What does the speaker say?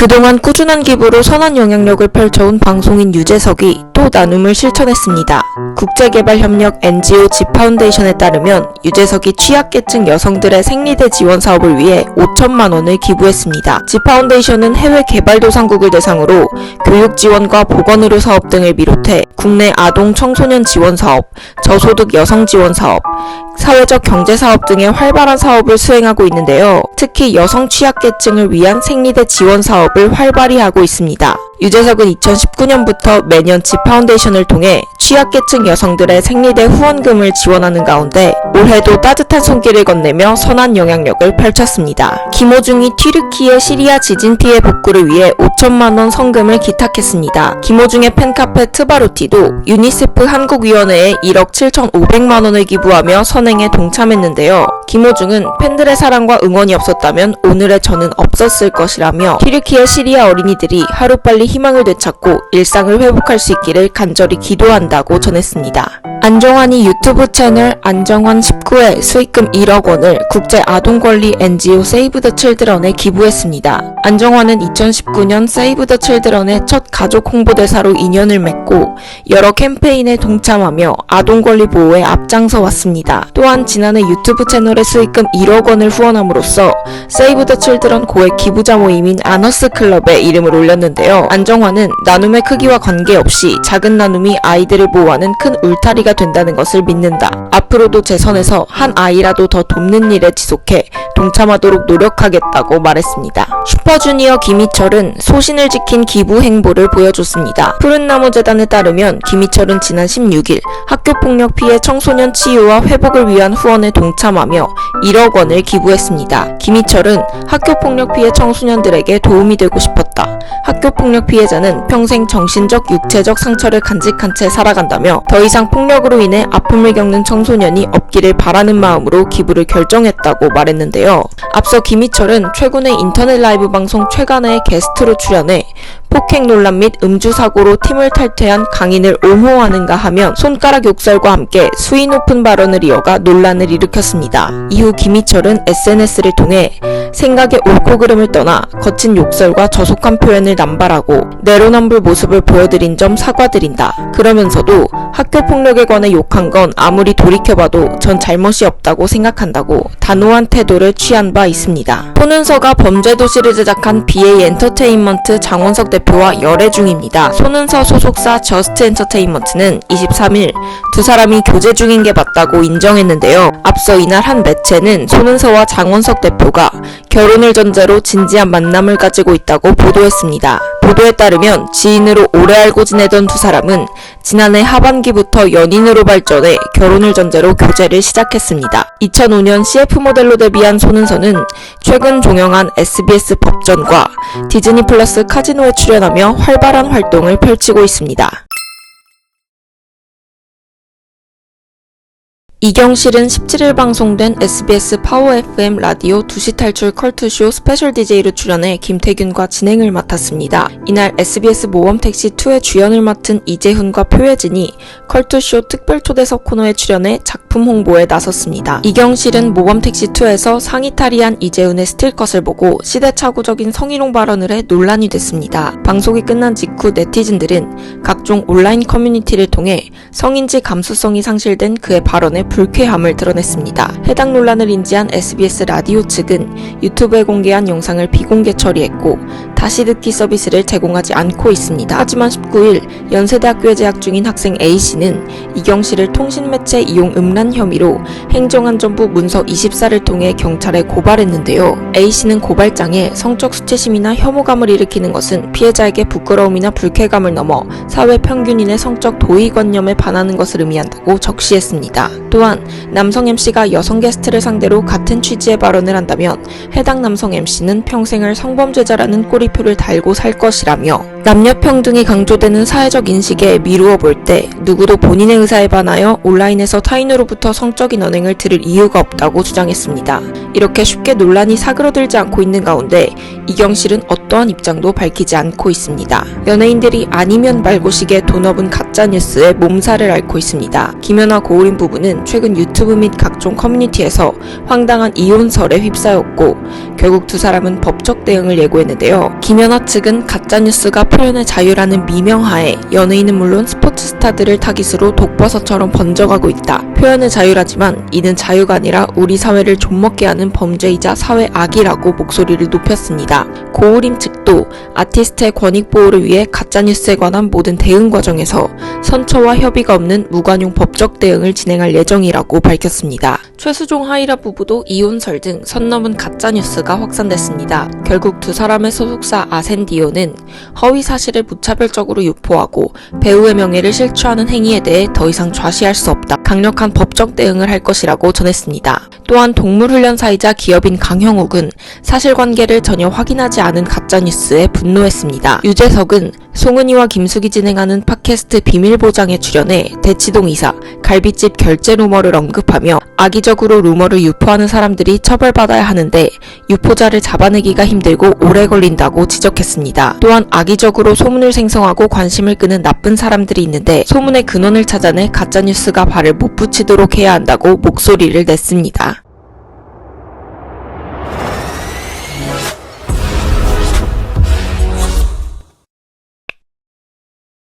그동안 꾸준한 기부로 선한 영향력을 펼쳐온 방송인 유재석이 또 나눔을 실천했습니다. 국제개발협력 NGO 지파운데이션에 따르면 유재석이 취약계층 여성들의 생리대 지원 사업을 위해 5천만 원을 기부했습니다. 지파운데이션은 해외 개발도상국을 대상으로 교육 지원과 보건의료 사업 등을 비롯해 국내 아동 청소년 지원 사업, 저소득 여성 지원 사업, 사회적 경제 사업 등의 활발한 사업을 수행하고 있는데요. 특히 여성 취약계층을 위한 생리대 지원 사업을 활발히 하고 있습니다. 유재석은 2019년부터 매년 지파운데이션을 통해 취약계층 여성들의 생리대 후원금을 지원하는 가운데 올해도 따뜻한 손길을 건네며 선한 영향력을 펼쳤습니다. 김호중이 튀르키예 시리아 지진 피해 복구를 위해 5천만 원 성금을 기탁했습니다. 김호중의 팬카페 트바로티도 유니세프 한국위원회에 1억 7,500만 원을 기부하며 선행에 동참했는데요. 김호중은 팬들의 사랑과 응원이 없었다면 오늘의 저는 없었을 것이라며 튀르키예 시리아 어린이들이 하루빨리 희망을 되찾고 일상을 회복할 수 있기를 간절히 기도한다고 전했습니다. 안정환이 유튜브 채널 안정환 19회 수익금 1억 원을 국제 아동권리 NGO 세이브 더 칠드런에 기부했습니다. 안정환은 2019년 세이브 더 칠드런의 첫 가족 홍보대사로 인연을 맺고 여러 캠페인에 동참하며 아동 권리 보호에 앞장서 왔습니다. 또한 지난해 유튜브 채널에 수익금 1억 원을 후원함으로써 세이브 더 칠드런 고액 기부자 모임인 아너스 클럽에 이름을 올렸는데요. 안정환은 나눔의 크기와 관계없이 작은 나눔이 아이들을 보호하는 큰 울타리가 된다는 것을 믿는다. 앞으로도 제 선에서 한 아이라도 더 돕는 일에 지속해 동참하도록 노력하겠다고 말했습니다. 슈퍼주니어 김희철은 소신을 지킨 기부 행보를 보여줬습니다. 푸른나무 재단에 따르면 김희철은 지난 16일 학교폭력 피해 청소년 치유와 회복을 위한 후원에 동참하며 1억 원을 기부했습니다. 김희철은 학교폭력 피해 청소년들에게 도움이 되고 싶었다. 학교폭력 피해자는 평생 정신적, 육체적 상처를 간직한 채 살아간다며 더 이상 폭력으로 인해 아픔을 겪는 청소년이 없기를 바라는 마음으로 기부를 결정했다고 말했는데요. 앞서 김희철은 최근에 인터넷 라이브 방송 최간의 게스트로 출연해 폭행 논란 및 음주 사고로 팀을 탈퇴한 강인을 옹호하는가 하면 손가락 욕설과 함께 수위 높은 발언을 이어가 논란을 일으켰습니다. 이후 김희철은 SNS를 통해 생각의 옳고 그름을 떠나 거친 욕설과 저속한 표현을 남발하고 내로남불 모습을 보여드린 점 사과드린다. 그러면서도 학교 폭력에 관해 욕한 건 아무리 돌이켜봐도 전 잘못이 없다고 생각한다고 단호한 태도를 취한 바 있습니다. 손은서가 범죄도시를 제작한 BA 엔터테인먼트 장원석 대표와 열애 중입니다. 손은서 소속사 저스트 엔터테인먼트는 23일 두 사람이 교제 중인 게 맞다고 인정했는데요. 앞서 이날 한 매체는 손은서와 장원석 대표가 결혼을 전제로 진지한 만남을 가지고 있다고 보도했습니다. 보도에 따르면 지인으로 오래 알고 지내던 두 사람은 지난해 하반기부터 연인으로 발전해 결혼을 전제로 교제를 시작했습니다. 2005년 CF 모델로 데뷔한 손은서는 최근 종영한 SBS 법전과 디즈니 플러스 카지노에 출연하며 활발한 활동을 펼치고 있습니다. 이경실은 17일 방송된 SBS 파워 FM 라디오 2시 탈출 컬투쇼 스페셜 DJ로 출연해 김태균과 진행을 맡았습니다. 이날 SBS 모범택시2의 주연을 맡은 이재훈과 표혜진이 컬투쇼 특별 초대석 코너에 출연해 작품 홍보에 나섰습니다. 이경실은 모범택시2에서 상의 탈의한 이재훈의 스틸컷을 보고 시대착오적인 성희롱 발언을 해 논란이 됐습니다. 방송이 끝난 직후 네티즌들은 각종 온라인 커뮤니티를 통해 성인지 감수성이 상실된 그의 발언에 불쾌함을 드러냈습니다. 해당 논란을 인지한 SBS 라디오 측은 유튜브에 공개한 영상을 비공개 처리했고 다시 듣기 서비스를 제공하지 않고 있습니다. 하지만 19일 연세대학교에 재학 중인 학생 A씨는 이경 씨를 통신매체 이용 음란 혐의로 행정안전부 문서 24를 통해 경찰에 고발했는데요. A씨는 고발장에 성적 수치심이나 혐오감을 일으키는 것은 피해자에게 부끄러움이나 불쾌감을 넘어 사회 평균인의 성적 도의관념에 반하는 것을 의미한다고 적시했습니다. 또한 남성 MC가 여성 게스트를 상대로 같은 취지의 발언을 한다면 해당 남성 MC는 평생을 성범죄자라는 꼬리 표를 달고 살 것이라며 남녀평등이 강조되는 사회적 인식에 미루어 볼 때 누구도 본인의 의사에 반하여 온라인에서 타인으로부터 성적인 언행을 들을 이유가 없다고 주장했습니다. 이렇게 쉽게 논란이 사그러들지 않고 있는 가운데 이경실은 어떠한 입장도 밝히지 않고 있습니다. 연예인들이 아니면 말고식의 돈업은 가짜뉴스에 몸살을 앓고 있습니다. 김연아 고우림 부부는 최근 유튜브 및 각종 커뮤니티에서 황당한 이혼설에 휩싸였고 결국 두 사람은 법적 대응을 예고했는데요. 김연아 측은 가짜뉴스가 표현의 자유라는 미명하에 연예인은 물론 스포츠 스타들을 타깃으로 독버섯처럼 번져가고 있다. 표현의 자유라지만 이는 자유가 아니라 우리 사회를 좀먹게 하는 범죄이자 사회 악이라고 목소리를 높였습니다. 고우림 측도 아티스트의 권익 보호를 위해 가짜뉴스에 관한 모든 대응 과정에서 선처와 협의가 없는 무관용 법적 대응을 진행할 예정이라고 밝혔습니다. 최수종 하이라 부부도 이혼설 등 선 넘은 가짜뉴스가 확산됐습니다. 결국 두 사람의 소속사 아센디오는 허위 사실을 무차별적으로 유포하고 배우의 명예를 실추하는 행위에 대해 더 이상 좌시할 수 없다. 강력한 법적 대응을 할 것이라고 전했습니다. 또한 동물훈련사이자 기업인 강형욱은 사실관계를 전혀 확인하지 않은 가짜뉴스에 분노했습니다. 유재석은 송은이와 김숙이 진행하는 팟캐스트 비밀보장에 출연해 대치동 이사, 갈비집 결제 루머를 언급하며 악의적으로 루머를 유포하는 사람들이 처벌받아야 하는데 유포자를 잡아내기가 힘들고 오래 걸린다고 지적했습니다. 또한 악의 적으로 소문을 생성하고 관심을 끄는 나쁜 사람들이 있는데 소문의 근원을 찾아내 가짜뉴스가 발을 못 붙이도록 해야 한다고 목소리를 냈습니다.